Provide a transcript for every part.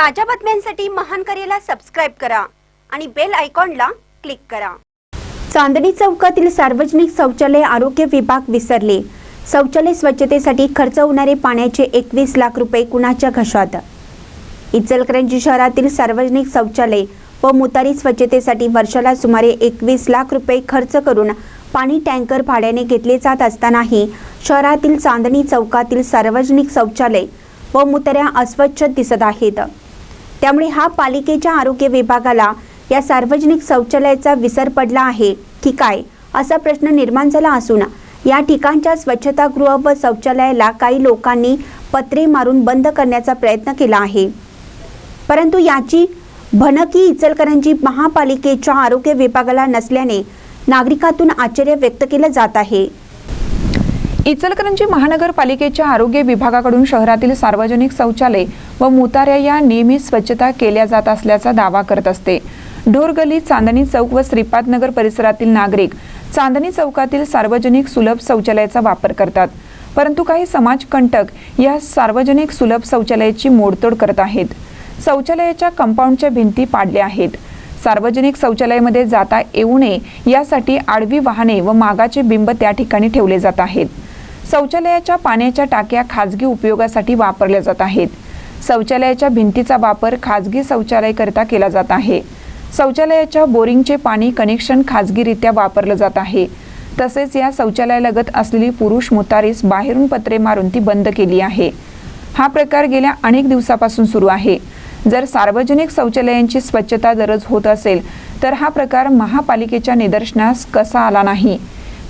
ताज्या बातम्यांसाठी महान करेला सबस्क्राईब करा आणि बेल आयकॉनला क्लिक करा. चांदणी चौकातील सार्वजनिक शौचालय आरोग्य विभाग विसरले. शौचालय स्वच्छतेसाठी खर्च होणारे पाण्याचे एकवीस लाख रुपये कुणाच्या घशात? इचलकरंजी शहरातील सार्वजनिक शौचालय व मुतारी स्वच्छतेसाठी वर्षाला सुमारे एकवीस लाख रुपये खर्च करून पाणी टँकर भाड्याने घेतले जात असतानाही शहरातील चांदणी चौकातील सार्वजनिक शौचालय व मुतऱ्या अस्वच्छ दिसत आहेत. त्यामुळे हा पालिकेच्या आरोग्य विभागाला या सार्वजनिक शौचालयाचा विसर पडला आहे. की काय असा प्रश्न निर्माण झाला असून या ठिकाणच्या स्वच्छतागृह व शौचालयाला काही लोकांनी पत्रे मारून बंद करण्याचा प्रयत्न केला आहे. परंतु याची भनकी इचलकरंजी महापालिकेच्या आरोग्य विभागाला नसल्याने नागरिकातून आश्चर्य व्यक्त केलं जात आहे. इचलकरंजी महानगरपालिकेच्या आरोग्य विभागाकडून शहरातील सार्वजनिक शौचालय व मुताऱ्या या नियमित स्वच्छता केल्या जात असल्याचा दावा करत असते. ढोरगली चांदणी चौक व श्रीपादनगर परिसरातील नागरिक चांदणी चौकातील सार्वजनिक सुलभ शौचालयाचा वापर करतात. परंतु काही समाजकंटक या सार्वजनिक सुलभ शौचालयाची मोडतोड करत आहेत. शौचालयाच्या कंपाऊंडच्या भिंती पाडल्या आहेत. सार्वजनिक शौचालयामध्ये जाता येऊ नये यासाठी आडवी वाहने व मागाचे बिंब त्या ठिकाणी ठेवले जात आहेत. शौचालयाच्या पाण्याच्या टाक्या खाजगी उपयोगासाठी वापरल्या जात आहेत. शौचालयाच्या भिंतीचा वापर खाजगी शौचालयकरिता केला जात आहे. शौचालयाच्या बोरिंगचे पाणी कनेक्शन खाजगीरित्या वापरलं जात आहे. तसेच या शौचालयालगत असलेली पुरुष मुतारीस बाहेरून पत्रे मारून ती बंद केली आहे. हा प्रकार गेल्या अनेक दिवसापासून सुरू आहे. जर सार्वजनिक शौचालयांची स्वच्छता दररोज होत असेल तर हा प्रकार महापालिकेच्या निदर्शनास कसा आला नाही?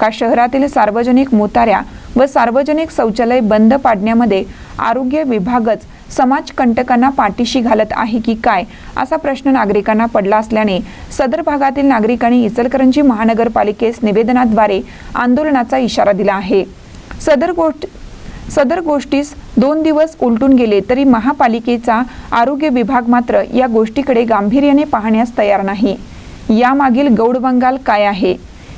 का शहरातील सार्वजनिक मुताऱ्या व सार्वजनिक शौचालय बंद पाडण्यामध्ये आरोग्य विभागच समाजकंटकांना पाठीशी घालत आहे की काय असा प्रश्न नागरिकांना पडला असल्याने सदर भागातील नागरिकांनी इचलकरंजी महानगरपालिकेस निवेदनाद्वारे आंदोलनाचा इशारा दिला आहे. सदर गोष्ट सदर गोष्टीस दोन दिवस उलटून गेले तरी महापालिकेचा आरोग्य विभाग मात्र या गोष्टीकडे गांभीर्याने पाहण्यास तयार नाही. यामागील गौडबंगाल काय आहे?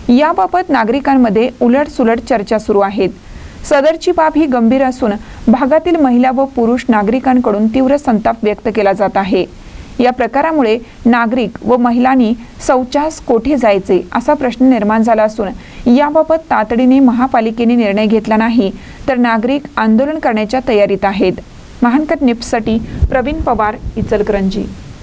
याबाबत नागरिकांमध्ये उलटसुलट चर्चा सुरू आहेत. सदरची बाब ही गंभीर असून भागातील महिला व पुरुष नागरिकांकडून तीव्र संताप व्यक्त केला जात आहे. या प्रकारामुळे नागरिक व महिलांनी शौचास कोठे जायचे असा प्रश्न निर्माण झाला असून याबाबत तातडीने महापालिकेने निर्णय घेतला नाही तर नागरिक आंदोलन करण्याच्या तयारीत आहेत. महानकर निप्ससाठी प्रवीण पवार इचलकरंजी.